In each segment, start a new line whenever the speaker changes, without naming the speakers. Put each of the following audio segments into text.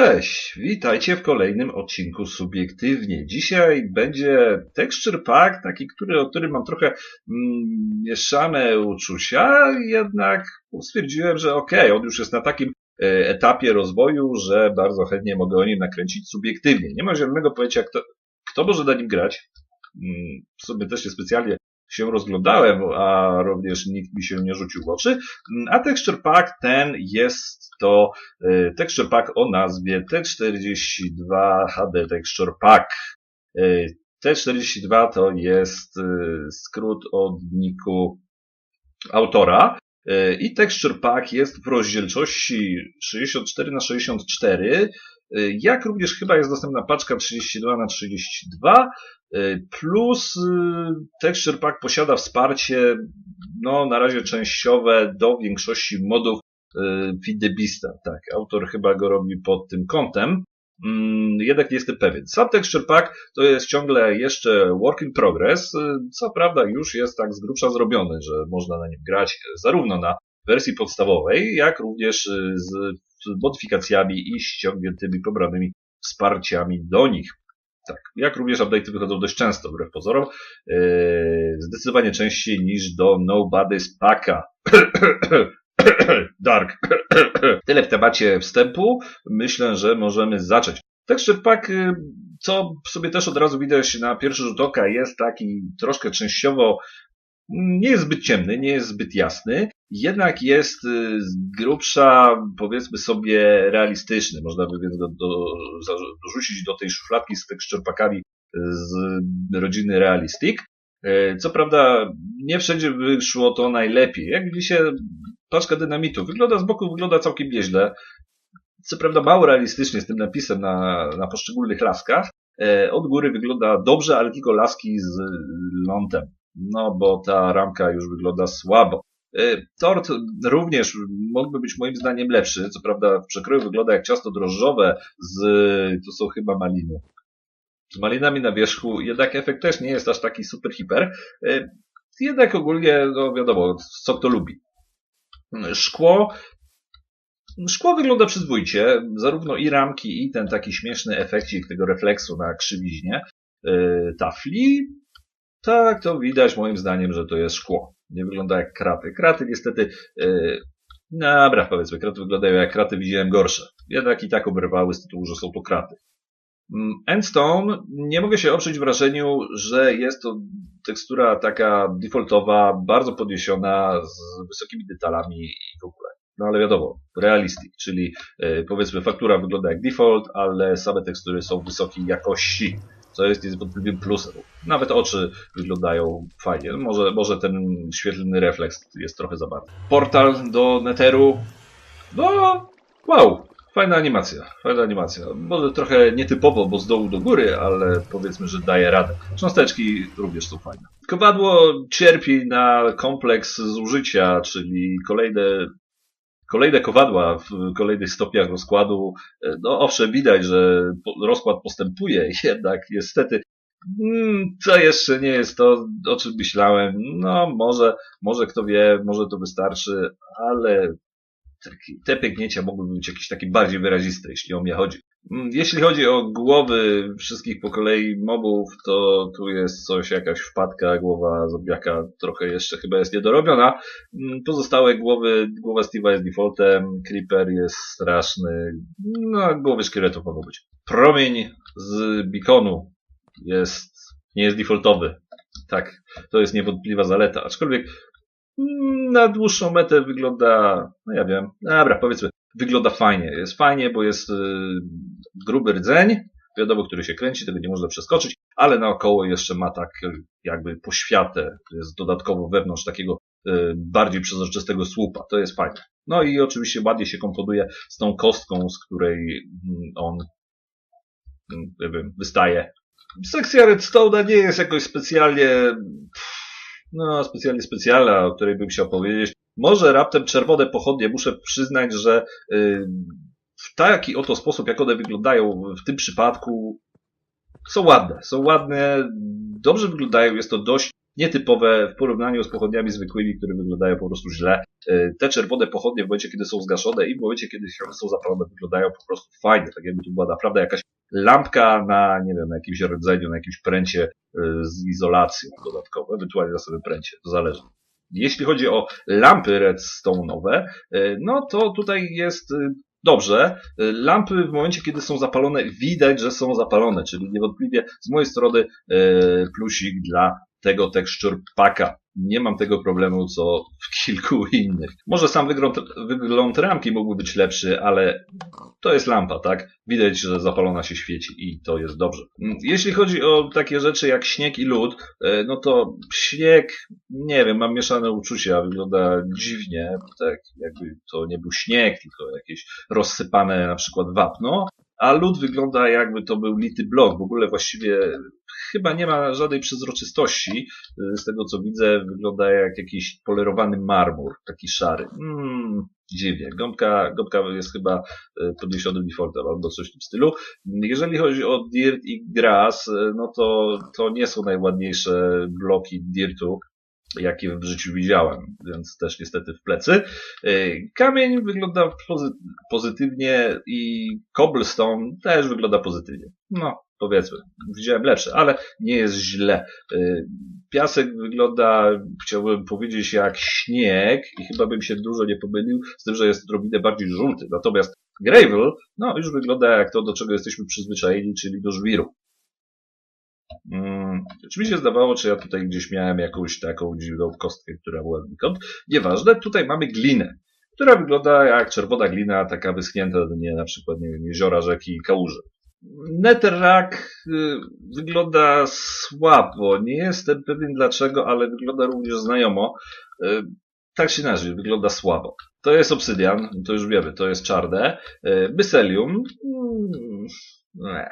Cześć, witajcie w kolejnym odcinku Subiektywnie. Dzisiaj będzie texture pack, taki, który, o którym mam trochę mm, mieszane uczucia, jednak stwierdziłem, że okej, okay, on już jest na takim e, etapie rozwoju, że bardzo chętnie mogę o nim nakręcić subiektywnie. Nie mam zielonego pojęcia, kto, kto może na nim grać. Mm, w sobie też się specjalnie się rozglądałem, a również nikt mi się nie rzucił w oczy. A texture pack ten jest to y, texture pack o nazwie T42 HD Texture Pack. Y, T42 to jest y, skrót od niku autora. I texture pack jest w rozdzielczości 64 na 64 jak również chyba jest dostępna paczka 32 na 32 plus Texture Pack posiada wsparcie no na razie częściowe do większości modów Fidebista. Tak, autor chyba go robi pod tym kątem. Mm, jednak nie jestem pewien. Sam Texture Pack to jest ciągle jeszcze work in progress. Co prawda już jest tak z grubsza zrobiony, że można na nim grać zarówno na wersji podstawowej, jak również z modyfikacjami i ściągniętymi pobranymi wsparciami do nich. Tak, jak również update'y wychodzą dość często, wbrew pozorom. Yy, zdecydowanie częściej niż do Nobody's Packa. Dark. Tyle w temacie wstępu. Myślę, że możemy zacząć. Texture Pack, yy, co sobie też od razu widać na pierwszy rzut oka, jest taki troszkę częściowo nie jest zbyt ciemny, nie jest zbyt jasny, jednak jest y, z grubsza, powiedzmy sobie, realistyczny. Można by więc go do, dorzucić do tej szufladki z teksturpakami z rodziny Realistic. E, co prawda, nie wszędzie wyszło to najlepiej. Jak widzicie, paczka dynamitu wygląda z boku, wygląda całkiem nieźle. Co prawda, mało realistycznie z tym napisem na, na poszczególnych laskach. E, od góry wygląda dobrze, ale tylko laski z lądem no bo ta ramka już wygląda słabo. Y, tort również mógłby być moim zdaniem lepszy. Co prawda w przekroju wygląda jak ciasto drożdżowe z, to są chyba maliny. Z malinami na wierzchu, jednak efekt też nie jest aż taki super hiper. Y, jednak ogólnie, no wiadomo, co kto lubi. Szkło. Szkło wygląda przyzwoicie, zarówno i ramki, i ten taki śmieszny efekcik tego refleksu na krzywiźnie y, tafli tak, to widać moim zdaniem, że to jest szkło. Nie wygląda jak kraty. Kraty niestety, yy, dobra, powiedzmy, kraty wyglądają jak kraty, widziałem gorsze. Jednak i tak oberwały z tytułu, że są to kraty. Mm, Endstone, nie mogę się oprzeć wrażeniu, że jest to tekstura taka defaultowa, bardzo podniesiona, z wysokimi detalami i w ogóle. No ale wiadomo, realistic, czyli yy, powiedzmy faktura wygląda jak default, ale same tekstury są wysokiej jakości co jest niewątpliwym plusem. Nawet oczy wyglądają fajnie. Może, może ten świetlny refleks jest trochę za bardzo. Portal do Netheru. No, wow, fajna animacja. Fajna animacja. Może trochę nietypowo, bo z dołu do góry, ale powiedzmy, że daje radę. Cząsteczki również są fajne. Kowadło cierpi na kompleks zużycia, czyli kolejne kolejne kowadła w kolejnych stopniach rozkładu. E, no owszem, widać, że rozkład postępuje, jednak niestety mm, to jeszcze nie jest to, o czym myślałem. No może, może kto wie, może to wystarczy, ale te pięknięcia mogłyby być jakieś takie bardziej wyraziste, jeśli o mnie chodzi. Mm, jeśli chodzi o głowy wszystkich po kolei mobów, to tu jest coś, jakaś wpadka, głowa zombiaka trochę jeszcze chyba jest niedorobiona. Mm, pozostałe głowy, głowa Steve'a jest defaultem, Creeper jest straszny, no głowy szkieletów mogą być. Promień z beaconu jest, nie jest defaultowy. Tak, to jest niewątpliwa zaleta, aczkolwiek mm, na dłuższą metę wygląda, no ja wiem, dobra, powiedzmy, wygląda fajnie. Jest fajnie, bo jest y, gruby rdzeń, wiadomo, który się kręci, tego nie można przeskoczyć, ale naokoło jeszcze ma tak jakby poświatę, jest dodatkowo wewnątrz takiego y, bardziej przezroczystego słupa. To jest fajne. No i oczywiście ładnie się komponuje z tą kostką, z której mm, on mm, wystaje. Sekcja Redstone'a nie jest jakoś specjalnie no, specjalnie specjalna, o której bym chciał powiedzieć. Może raptem czerwone pochodnie, muszę przyznać, że y, w taki oto sposób, jak one wyglądają w tym przypadku, są ładne. Są ładne, dobrze wyglądają, jest to dość nietypowe w porównaniu z pochodniami zwykłymi, które wyglądają po prostu źle. E, te czerwone pochodnie w momencie, kiedy są zgaszone i w momencie, kiedy są zapalone, wyglądają po prostu fajnie, tak jakby to była naprawdę jakaś lampka na, nie wiem, na jakimś rdzeniu, na jakimś pręcie e, z izolacją dodatkową, ewentualnie na sobie pręcie, to zależy. Jeśli chodzi o lampy redstone'owe, e, no to tutaj jest dobrze. Lampy w momencie, kiedy są zapalone, widać, że są zapalone, czyli niewątpliwie z mojej strony plusik dla tego texture packa. Nie mam tego problemu, co w kilku innych. Może sam wygląd, wygląd ramki mógłby być lepszy, ale to jest lampa, tak? Widać, że zapalona się świeci i to jest dobrze. Jeśli chodzi o takie rzeczy jak śnieg i lód, e, no to śnieg, nie wiem, mam mieszane uczucia, wygląda dziwnie, tak jakby to nie był śnieg, tylko jakieś rozsypane na przykład wapno, a lód wygląda jakby to był lity blok. W ogóle właściwie chyba nie ma żadnej przezroczystości. Y, z tego co widzę, wygląda jak jakiś polerowany marmur, taki szary. Mm, dziwnie. Gąbka, gąbka jest chyba y, podniesionym defaultem albo coś w tym stylu. Jeżeli chodzi o dirt i grass, y, no to, to nie są najładniejsze bloki dirtu jakie w życiu widziałem, więc też niestety w plecy. Kamień wygląda pozytywnie i cobblestone też wygląda pozytywnie. No, powiedzmy, widziałem lepsze, ale nie jest źle. Y, piasek wygląda, chciałbym powiedzieć, jak śnieg i chyba bym się dużo nie pomylił, z tym, że jest odrobinę bardziej żółty. Natomiast gravel, no już wygląda jak to, do czego jesteśmy przyzwyczajeni, czyli do żwiru. Hmm, czy mi się zdawało, czy ja tutaj gdzieś miałem jakąś taką dziwną kostkę, która była znikąd. Nieważne, tutaj mamy glinę, która wygląda jak czerwona glina, taka wyschnięta do nie na przykład, nie wiem, jeziora, rzeki i kałuży. Netherrack y, wygląda słabo. Nie jestem pewien dlaczego, ale wygląda również znajomo. Y, tak czy inaczej, wygląda słabo. To jest obsydian, to już wiemy, to jest czarne. Byselium. Mm, nie.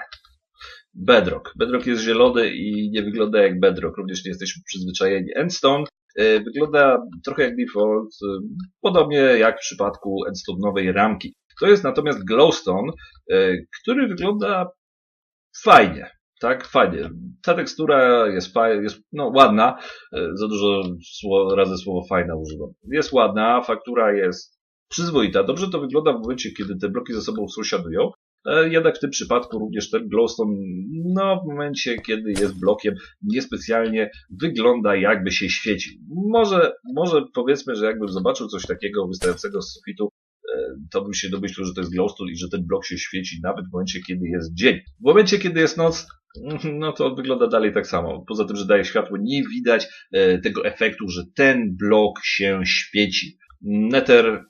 Bedrock. Bedrock jest zielony i nie wygląda jak bedrock, również nie jesteśmy przyzwyczajeni. Endstone y, wygląda trochę jak default, podobnie jak w przypadku endstone'owej ramki. To jest natomiast glowstone, e, który wygląda fajnie. Tak, fajnie. Ta tekstura jest, jest no, ładna. E, za dużo razy słowo fajna używam. Jest ładna, faktura jest przyzwoita. Dobrze to wygląda w momencie, kiedy te bloki ze sobą sąsiadują. E, jednak w tym przypadku również ten glowstone, no w momencie, kiedy jest blokiem, niespecjalnie wygląda jakby się świecił. Może, może powiedzmy, że jakbym zobaczył coś takiego wystającego z sufitu, to bym się domyślił, że to jest glowstone i że ten blok się świeci nawet w momencie, kiedy jest dzień. W momencie, kiedy jest noc, no to wygląda dalej tak samo. Poza tym, że daje światło, nie widać e, tego efektu, że ten blok się świeci. Nether,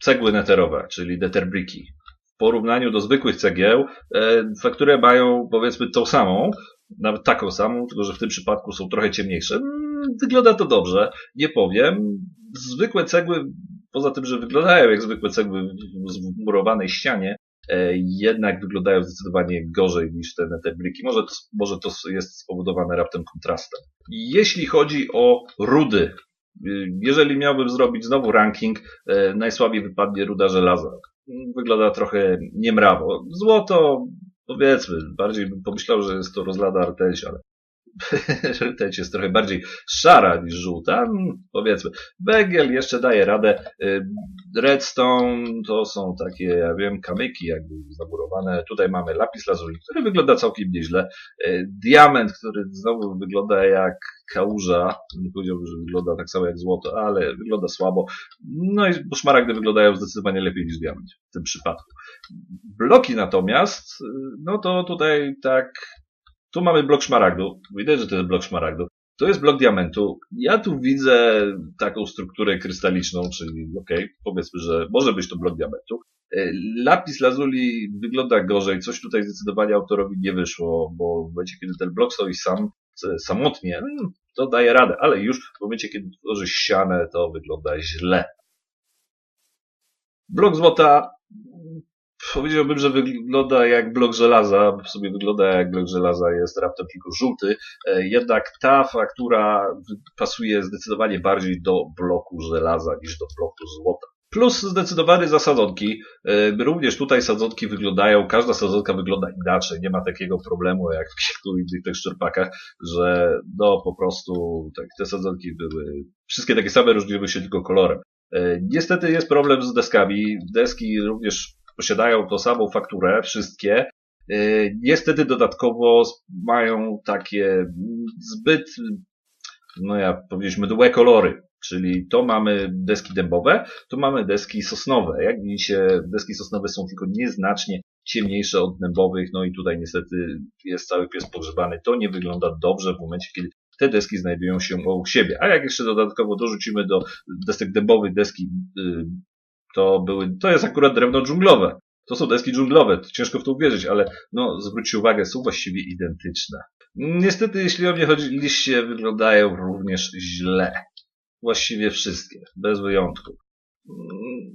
cegły neterowe, czyli netherbricki. W porównaniu do zwykłych cegieł, e, faktury mają powiedzmy tą samą, nawet taką samą, tylko że w tym przypadku są trochę ciemniejsze. Mm, wygląda to dobrze, nie powiem. Zwykłe cegły poza tym, że wyglądają jak zwykłe cegły w murowanej ścianie, e, jednak wyglądają zdecydowanie gorzej niż te netherbricki. Może to, może to jest spowodowane raptem kontrastem. Jeśli chodzi o rudy, y, jeżeli miałbym zrobić znowu ranking, e, najsłabiej wypadnie ruda żelaza. Wygląda trochę niemrawo. Złoto, powiedzmy, bardziej bym pomyślał, że jest to rozlada rtęć, ale rtęć jest trochę bardziej szara niż żółta, powiedzmy. Węgiel jeszcze daje radę. Y, redstone to są takie, ja wiem, kamyki jakby zamurowane. Tutaj mamy lapis lazuli, który wygląda całkiem nieźle. Y, diament, który znowu wygląda jak kałuża. Nie powiedziałbym, że wygląda tak samo jak złoto, ale wygląda słabo. No i szmaragdy wyglądają zdecydowanie lepiej niż diament w tym przypadku. Bloki natomiast, y, no to tutaj tak tu mamy blok szmaragdu. Widać, że to jest blok szmaragdu. To jest blok diamentu. Ja tu widzę taką strukturę krystaliczną, czyli okej, okay, powiedzmy, że może być to blok diamentu. E, lapis lazuli wygląda gorzej. Coś tutaj zdecydowanie autorowi nie wyszło, bo w momencie, kiedy ten blok stoi sam, samotnie, no, to daje radę, ale już w momencie, kiedy tworzy ścianę, to wygląda źle. Blok złota Powiedziałbym, że wygląda jak blok żelaza, w sobie wygląda jak blok żelaza, jest raptem tylko żółty, e, jednak ta faktura pasuje zdecydowanie bardziej do bloku żelaza niż do bloku złota. Plus zdecydowany za sadzonki. E, Również tutaj sadzonki wyglądają, każda sadzonka wygląda inaczej. Nie ma takiego problemu jak w kilku innych tych szczerpakach, że no po prostu tak, te sadzonki były wszystkie takie same, różniły się tylko kolorem. E, Niestety jest problem z deskami. Deski również posiadają tą samą fakturę, wszystkie. E, Niestety dodatkowo mają takie zbyt, no ja powiedzieliśmy, mdłe kolory. Czyli to mamy deski dębowe, to mamy deski sosnowe. Jak widzicie, deski sosnowe są tylko nieznacznie ciemniejsze od dębowych, no i tutaj niestety jest cały pies pogrzebany. To nie wygląda dobrze w momencie, kiedy te deski znajdują się obok siebie. A jak jeszcze dodatkowo dorzucimy do desek dębowych deski, y, to były, to jest akurat drewno dżunglowe. To są deski dżunglowe, ciężko w to uwierzyć, ale no, zwróćcie uwagę, są właściwie identyczne. Niestety, jeśli o mnie chodzi, liście wyglądają również źle. Właściwie wszystkie, bez wyjątku.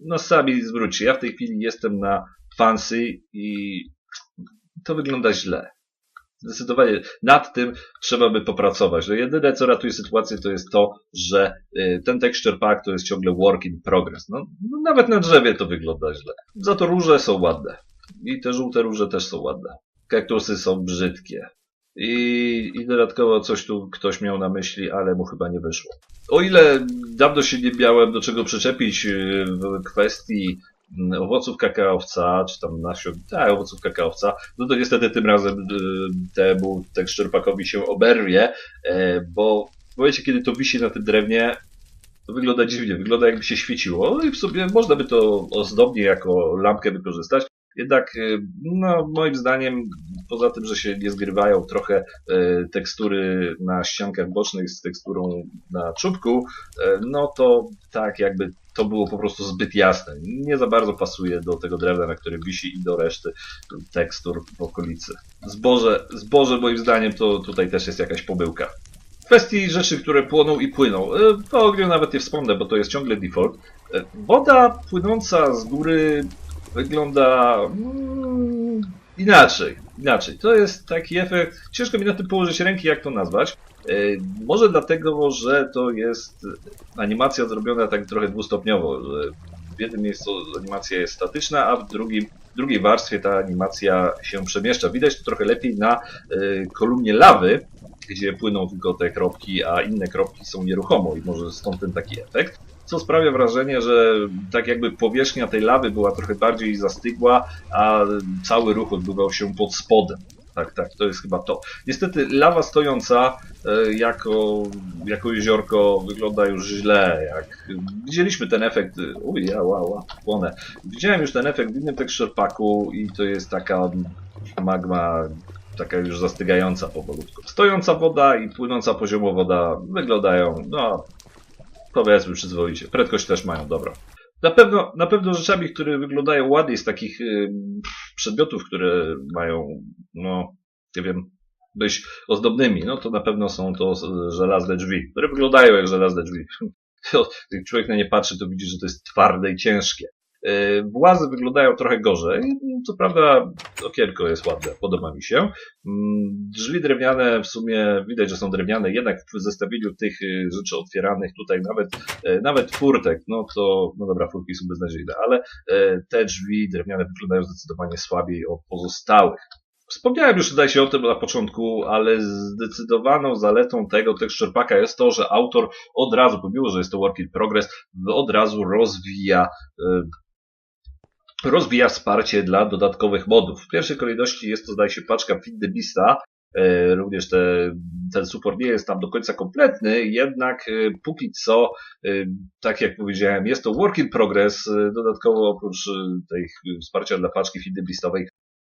No sami zwróćcie, ja w tej chwili jestem na fancy i to wygląda źle. Zdecydowanie nad tym trzeba by popracować. No jedyne, co ratuje sytuację, to jest to, że y, ten texture pack to jest ciągle work in progress. No, no nawet na drzewie to wygląda źle. Za to róże są ładne. I te żółte róże też są ładne. Kaktusy są brzydkie. I, I dodatkowo coś tu ktoś miał na myśli, ale mu chyba nie wyszło. O ile dawno się nie miałem do czego przyczepić y, w kwestii owoców kakaowca, czy tam nasion, tak, owoców kakaowca, no to niestety tym razem y, temu teksturpakowi się oberwie, e, bo w momencie, kiedy to wisi na tym drewnie, to wygląda dziwnie, wygląda jakby się świeciło. No i w sobie można by to ozdobnie jako lampkę wykorzystać, jednak, y, no, moim zdaniem, poza tym, że się nie zgrywają trochę e, tekstury na ściankach bocznych z teksturą na czubku, e, no to tak jakby to było po prostu zbyt jasne. Nie za bardzo pasuje do tego drewna, na którym wisi i do reszty tekstur w okolicy. Zboże, zboże moim zdaniem to tutaj też jest jakaś pomyłka. W kwestii rzeczy, które płoną i płyną, e, o ogniu nawet nie wspomnę, bo to jest ciągle default. Woda płynąca z góry wygląda mm, inaczej. Inaczej. To jest taki efekt. Ciężko mi na tym położyć ręki, jak to nazwać. E, Może dlatego, że to jest animacja zrobiona tak trochę dwustopniowo. Że w jednym miejscu animacja jest statyczna, a w drugim, w drugiej warstwie ta animacja się przemieszcza. Widać to trochę lepiej na e, kolumnie lawy, gdzie płyną tylko te kropki, a inne kropki są nieruchomo i może stąd ten taki efekt co sprawia wrażenie, że tak jakby powierzchnia tej lawy była trochę bardziej zastygła, a cały ruch odbywał się pod spodem. Tak, tak, to jest chyba to. Niestety lawa stojąca e, jako, jako jeziorko wygląda już źle. Jak widzieliśmy ten efekt, uj, ja, wow, płonę. Widziałem już ten efekt w innym texture packu i to jest taka magma taka już zastygająca powolutku. Stojąca woda i płynąca poziomo woda wyglądają, no, powiedzmy przyzwoicie. Prędkość też mają, dobra. Na pewno, na pewno rzeczami, które wyglądają ładniej z takich y, przedmiotów, które mają, no, nie wiem, być ozdobnymi, no to na pewno są to żelazne drzwi, które wyglądają jak żelazne drzwi. Jak człowiek na nie patrzy, to widzi, że to jest twarde i ciężkie. Y, Włazy wyglądają trochę gorzej. Co prawda okienko jest ładne, podoba mi się. Mm, Drzwi drewniane w sumie widać, że są drewniane, jednak w zestawieniu tych y, rzeczy otwieranych tutaj nawet, e, nawet furtek, no to, no dobra, furtki są beznadziejne, ale e, te drzwi drewniane wyglądają zdecydowanie słabiej od pozostałych. Wspomniałem już tutaj się o tym na początku, ale zdecydowaną zaletą tego texture packa jest to, że autor od razu, pomimo, że jest to work in progress, od razu rozwija e, rozwija wsparcie dla dodatkowych modów. W pierwszej kolejności jest to, zdaje się, paczka Fit the Również te, ten support nie jest tam do końca kompletny, jednak e, póki co, e, tak jak powiedziałem, jest to work in progress. E, Dodatkowo oprócz tej wsparcia dla paczki Fit the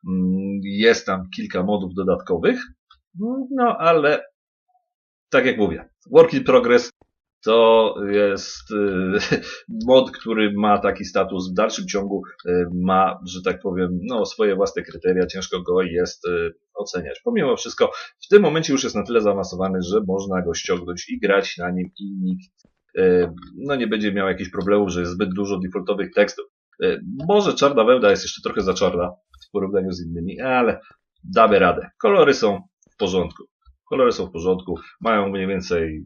mm, jest tam kilka modów dodatkowych. No, ale tak jak mówię, work in progress to jest y, mod, który ma taki status w dalszym ciągu, y, ma, że tak powiem, no, swoje własne kryteria, ciężko go jest y, oceniać. Pomimo wszystko, w tym momencie już jest na tyle zaawansowany, że można go ściągnąć i grać na nim i nikt no, nie będzie miał jakichś problemów, że jest zbyt dużo defaultowych tekstów. Może czarna wełna jest jeszcze trochę za czarna w porównaniu z innymi, ale damy radę. Kolory są w porządku. Kolory są w porządku, mają mniej więcej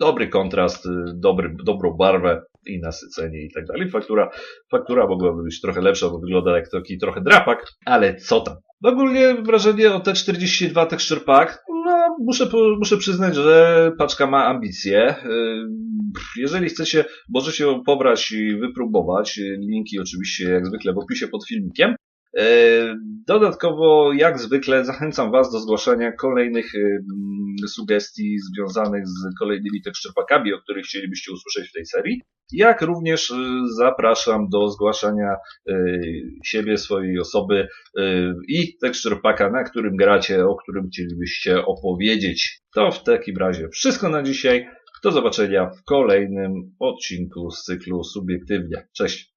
dobry kontrast, y, dobry, dobrą barwę i nasycenie i tak dalej. Faktura, faktura mogłaby być trochę lepsza, bo wygląda jak taki trochę drapak, ale co tam. Ogólnie wrażenie o T42 Texture Pack, no muszę, muszę przyznać, że paczka ma ambicje. Jeżeli chcecie, możecie ją pobrać i wypróbować. Linki oczywiście jak zwykle w opisie pod filmikiem. Dodatkowo, jak zwykle, zachęcam Was do zgłaszania kolejnych sugestii związanych z kolejnymi tekstczerpakami, o których chcielibyście usłyszeć w tej serii. Jak również zapraszam do zgłaszania siebie, swojej osoby i tekstczerpaka, na którym gracie, o którym chcielibyście opowiedzieć. To w takim razie wszystko na dzisiaj. Do zobaczenia w kolejnym odcinku z cyklu Subiektywnie. Cześć!